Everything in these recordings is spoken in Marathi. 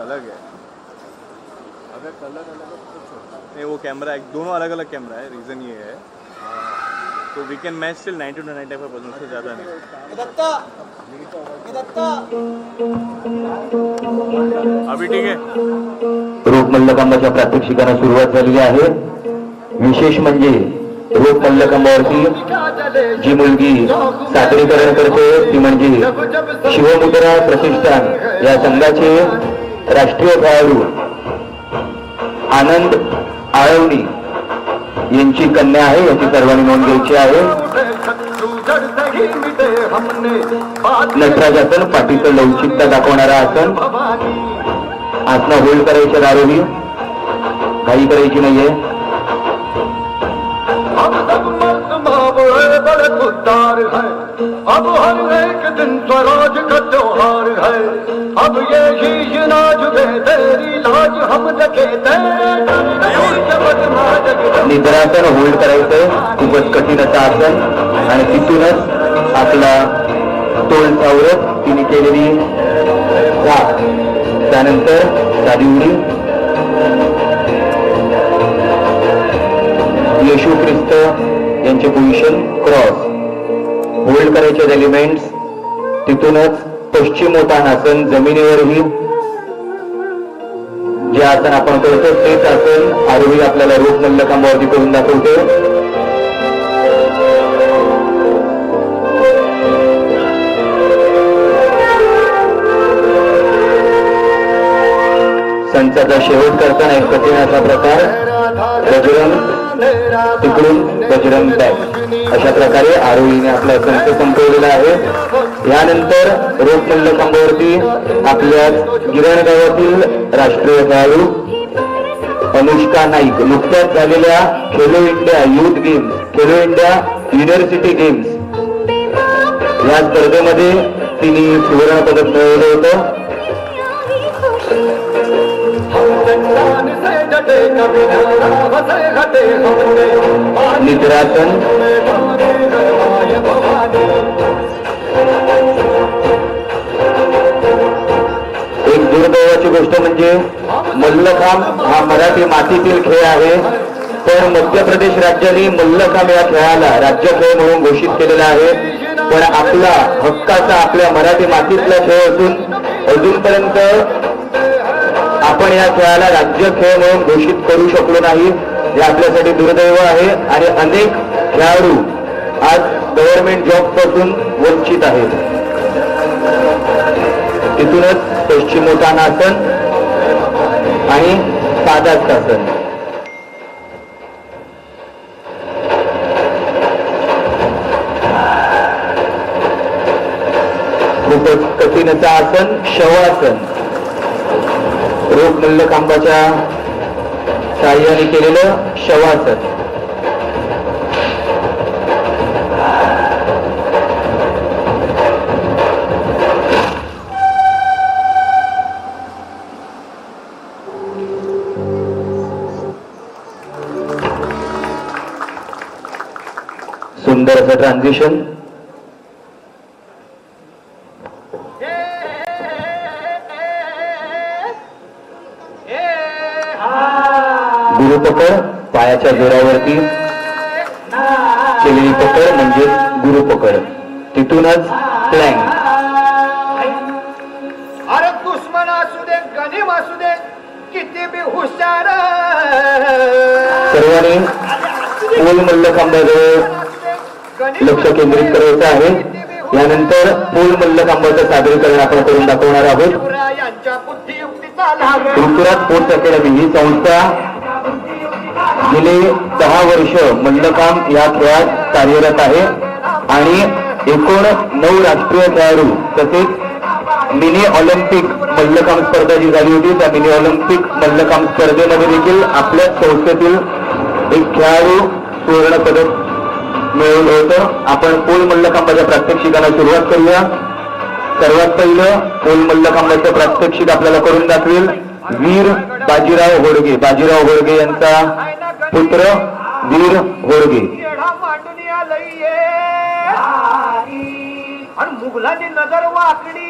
अलग है। अगर कलर अलग है तो छोटा नहीं वो कैमरा एक दोनों अलग अलग कैमरा है रीज़न ये है। तो we can match still 90 to 95 percent से ज़्यादा नहीं। अभी ठीक है। रोप मल्लखांबाच्या प्रात्यक्षिकांना सुरुवात झालेली आहे. विशेष म्हणजे रोप मल्लखांबावरती जी मुलगी सादरीकरण करते ती म्हणजे शिवमुद्रा प्रतिष्ठान या संघाचे राष्ट्रीय खेळाडू आनंद आळवणी यांची कन्या आहे याची सर्वांनी नोंद घ्यायची आहे. नटराज आसन पाठीचं लवचिकता दाखवणारा आसन आसनं होल्ड करायचे दारोही घाई करायची नाहीये. सब मावळे बड़े है। अब हर एक दिन स्वराज का त्योहार है। अब ये ही नाज दे तेरी लाज हम रखे निद्रासन होल्ड करायचं खूपच कठीण असं आसन. आणि तिथूनच आपला तोल सावरत तिने केलेली राख त्यानंतर साधी उडी. येशू ख्रिस्त यांचे पोझिशन क्रॉस. होल्ड करायचे एलिमेंट्स तिथूनच पश्चिम होता आसन जमिनीवरही. जे आसन आपण करतो तेच आसन आरोही आपल्याला रोग मल्लखांबावरती करून दाखवते. संचाचा शेवट करताना एक कठीण असा प्रकार तिकडून बजरंग बॅग अशा प्रकारे आरोहीने आपला संच संपवलेला आहे. यानंतर रोप मल्लखांबावरती आपल्या गिरण गावातील राष्ट्रीय खेळाडू अनुष्का नाईक. नुकत्याच झालेल्या Khelo India youth games Khelo India university games या स्पर्धेमध्ये तिने सुवर्ण पदक मिळवलं होतं. निद्रासन एक दुर्दैवाची गोष्ट म्हणजे मल्लखांब हा मराठी मातीतील खेळ आहे. पण मध्य प्रदेश राज्याने मल्लखांब या खेळाला राज्य खेळ म्हणून घोषित केलेला आहे. पण आपला हक्काचा आपल्या मराठी मातीतला खेळ असून अजूनपर्यंत आपण या खेळाला राज्य खेळ म्हणून घोषित करू शकलो नाही. हे आपल्यासाठी दुर्दैव आहे आणि अनेक खेळाडू आज गव्हर्नमेंट जॉबपासून वंचित आहेत. तिथूनच पश्चिमोत्तानासन आणि पादास्तासन खूपच कठीण आसन शवासन रोग मल्लखांबाच्या साह्याने केलेलं शवासन सुंदर असं ट्रान्झिशन गुरुपकड पायाच्या जोरावरती. केलेली पकड म्हणजे गुरुपकड तिथूनच प्लँक अरे दुश्मन असू दे गनिम असू दे किती बी हुशार. सर्वांनी पूल मल्लखांबाजवळ लक्ष केंद्रित करायचं आहे. यानंतर पूल मल्लखांबाचं सादरीकरण आपण करून दाखवणार आहोत. यांच्या बुद्धियुक्तीचा ऋतुराज स्पोर्ट्स अकॅडमी ही संस्था गेले दहा वर्ष मल्लखांब या खेळात कार्यरत आहे आणि एकूण नऊ राष्ट्रीय खेळाडू तसेच मिनी ऑलिम्पिक मल्लखांब स्पर्धा जी झाली होती त्या मिनी ऑलिम्पिक मल्लखांब स्पर्धेमध्ये देखील आपल्या संस्थेतील एक खेळाडू सुवर्ण पदक मिळवलं होतं. आपण पोल मल्लखांबाच्या प्रात्यक्षिकाला सुरुवात करूया. सर्वात पहिलं पोल मल्लखांबाचं प्रात्यक्षिक आपल्याला करून दाखवेल. वीर बाजीराव होडगे. बाजीराव होडगे यांचा पुत्र वीर आलंय आणि मुघलांनी नजर वाकडी.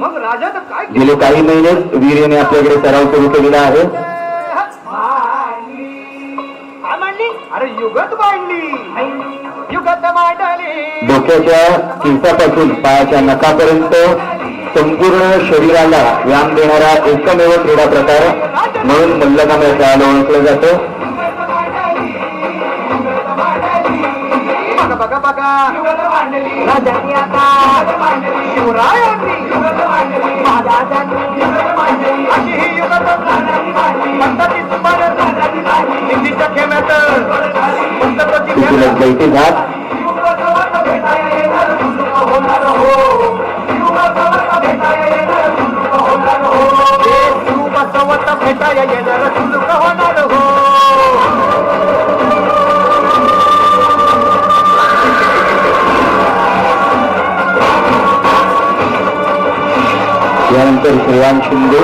मग राजानं काय केलं? गेले काही महिने वीरेने आपल्याकडे सराव सुरू केलेला आहे. काय अरे युगत मांडली. युगत मांडली. डोक्याच्या केसापासून पायाच्या नखापर्यंत संपूर्ण शरीराला व्यायाम देणारा एकमेव क्रीडा प्रकार म्हणून मल्लखांब या खेळाला ओळखलं जातं. बघा बघा भेटाया येणार सुलूक होणार हो यानंतर श्रेयान शिंदे.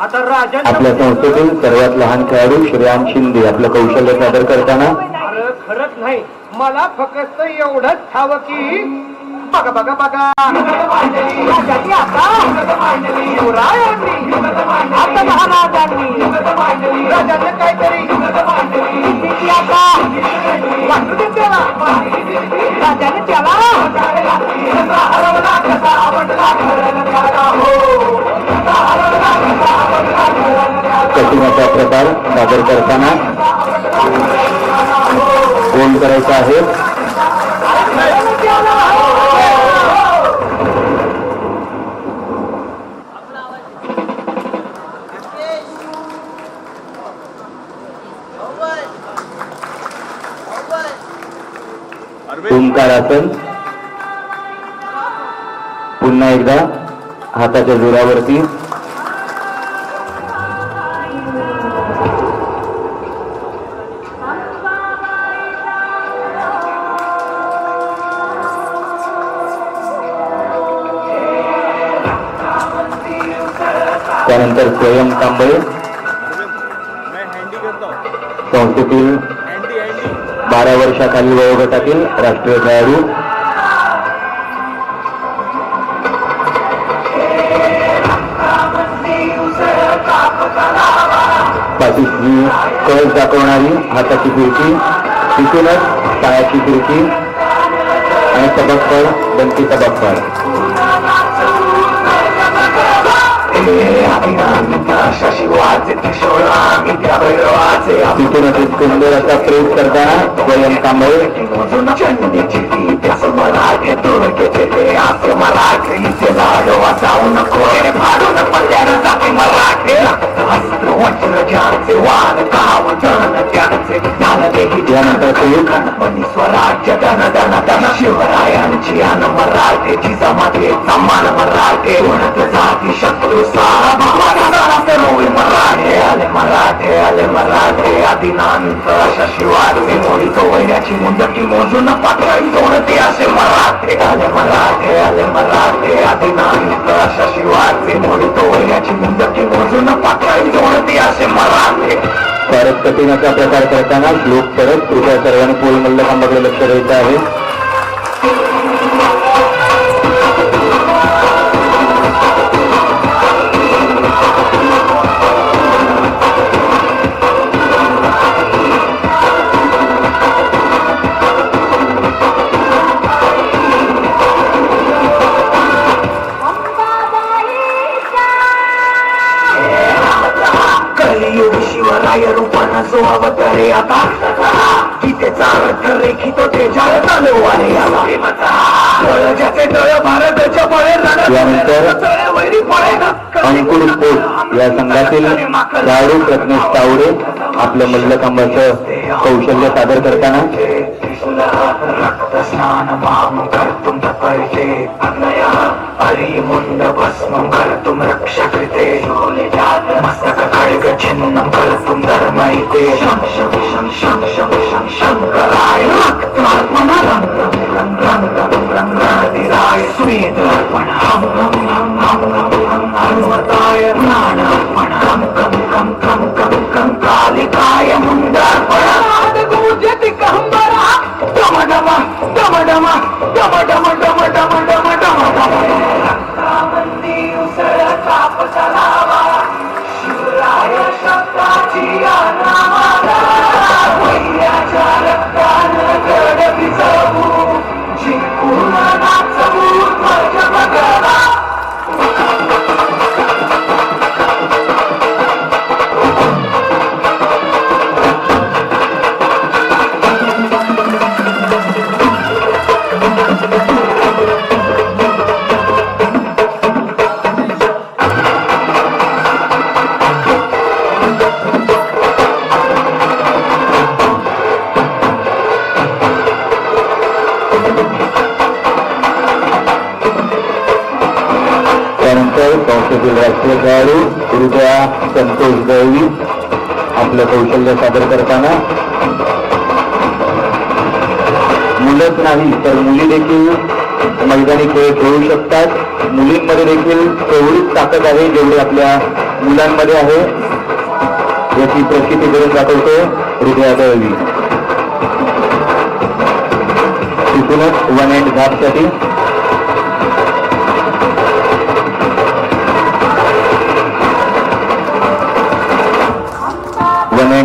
आता राजा आपल्या संस्थेतील सर्वात लहान खेळाडू श्रेयान शिंदे. आपलं कौशल्य सादर करताना. खरंच नाही. मला फक्त एवढंच ठावं की बघा बघा बघा राजाची आता शिवरायांनी आता महाराजांनी राजाने काहीतरी तिची आता वाटू दे त्याला राजाने त्याला हरवला कसा आवडला घराला हो कठीणाचा प्रकार सादर करताना गोल करायचा आहे अरविंद ओंकारासन पुन्हा एकदा हाताच्या जोरावरती. त्यानंतर स्वयं कांबळे मैं हँडी करता संस्थेतील बारा वर्षाखालील वयोगटातील राष्ट्रीय खेळाडू. पाठीची कळ दाखवणारी हाताची फिरकी तिथूनच पायाची फिरकी आणि तबक्कड बनती तबक्कड तिथूनच एक सुंदर असा प्रेस करताना स्वयं कांबळे यानंतर स्वराज्य धन धन धन शिवरायांची अन मराठेची समाधी समान मराठे म्हणत जाती शत्रू मराठे आले मराठे आले मराठे आदिनांत अशा शिवाजी मोडी वैऱ्याची मुंडकी मोजून पातळी सोडते असे मराठे आले मराठे आले मराठे आदिनांत अशा शिवाजी मोडी वैऱ्याची मुंडकी मोजून पातळी सोडते असे मराठे फारच कठीण असा प्रकार करताना श्लोक परत कृपया सर्वांनी पोल मल्लखांबाकडे लक्ष द्यायचं आहे. अवतरे आता गीतेचा अर्थ रेखितो ते जळ चालवारे आता तळ ज्याचे तळ भारताच्या बळे यानंतर रण वैरी पळे ना. अंकुर पोट या संघातील खेळाडू प्रज्ञेश तावडे आपलं मल्लखांबाचं कौशल्य सादर करताना. పరిచే అన్నయ హరి ముంద భస్మం కలతుం రక్ష కృతే మస్తక కడిగ చిన్నం కలతుం ధర్మైతే శం శం శం శం శం శం శంకరాయ రక్తాత్మన రంగ రంగ రంగ రంగ రంగరాయ స్వేదార్పణ హం హం హం హం హం హం హనుమతాయ ప్రాణార్పణ కం కం కం కం కం కం కాళికాయ ముందార్పణ నాదగూజతి కంబరా డమ డమ డమ డమ డమ డమ त्यानंतर संस्थेतील राष्ट्रीय खेळाडू कृपया संतोष दळवी आपलं कौशल्य सादर करताना. मुलंच नाही तर मुली देखील मैदानी खेळ खेळू शकतात. मुलींमध्ये देखील तेवढीच ताकद आहे जेवढी आपल्या मुलांमध्ये आहे. याची प्रसिद्धी करून दाखवतो हृदया दळवी तिथूनच वन अँड झापसाठी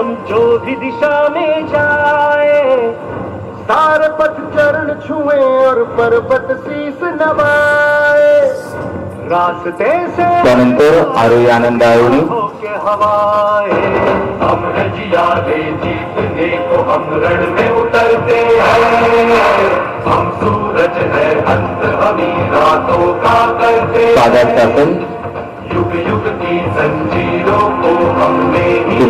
हम जो भी दिशा में जाए सारे पथ चरण छुए और पर्वत शीस नवाए। रास्ते से त्यानंतर आरोही आनंद आयोनी हवाए। हम रजिया दे जीतने को हम रण में उतरते हैं। हम सूरज है अंत हमी रातों का करते शासन युग युग की जंजीरों को हमने ही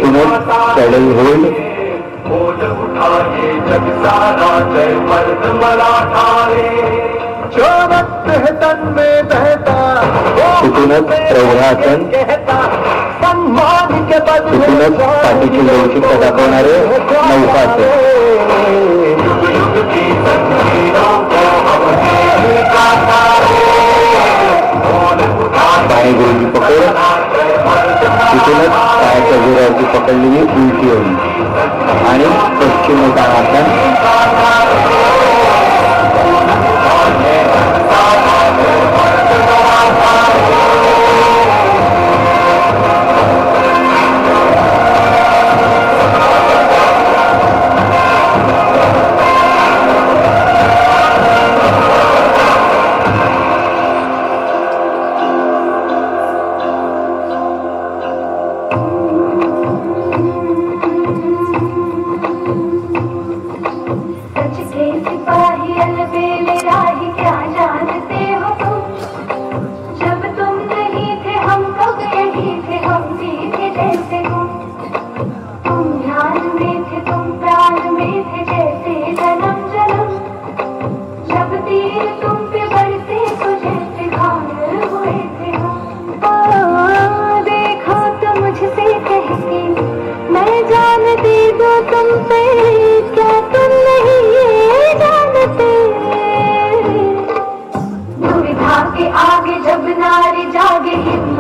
बोल उठाए जग सारा जय मर्द मराठा रे जो रक्त है तन में बहता वो तिथूनच प्रौढासन कहता सम्मान के बदले तिथूनच पाठीची लवचिकता दाखवणारे नौकासन. पकडलेली उलटी होईल आणि पश्चिम ताणासन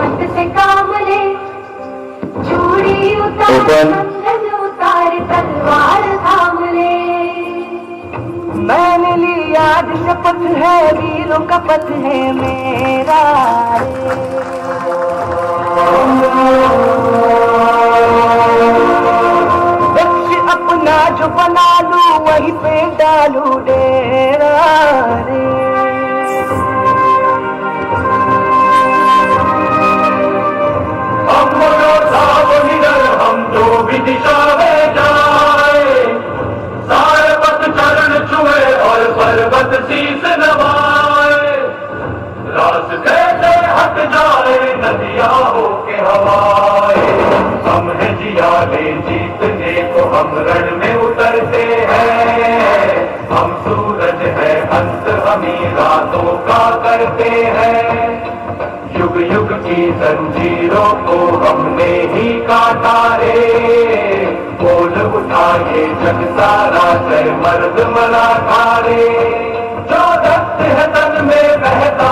हिम्मत से काम ले। चूड़ी उतार। उतार तलवार थाम ले। मैंने लिया आज शपथ है वीरों का पथ है मेरा अपना जो बना लू वहीं पे डालू डेरा रे। जो भी दिशा में जाए, सारे पथ चरण छुए और पर्वत शीस नवाए। रास्ते से हट जाए नदिया हो के हवाए। हम है जिया ले जीतने को हम रण में उतरते हैं। हम सूरज है हंस हमी रातों का करते हैं। युग युग की जंजीरों को हमने ही काटा रे। बोल उठा ये जग सारा जय मर्द मना था रे जो दत्त है तन में बहता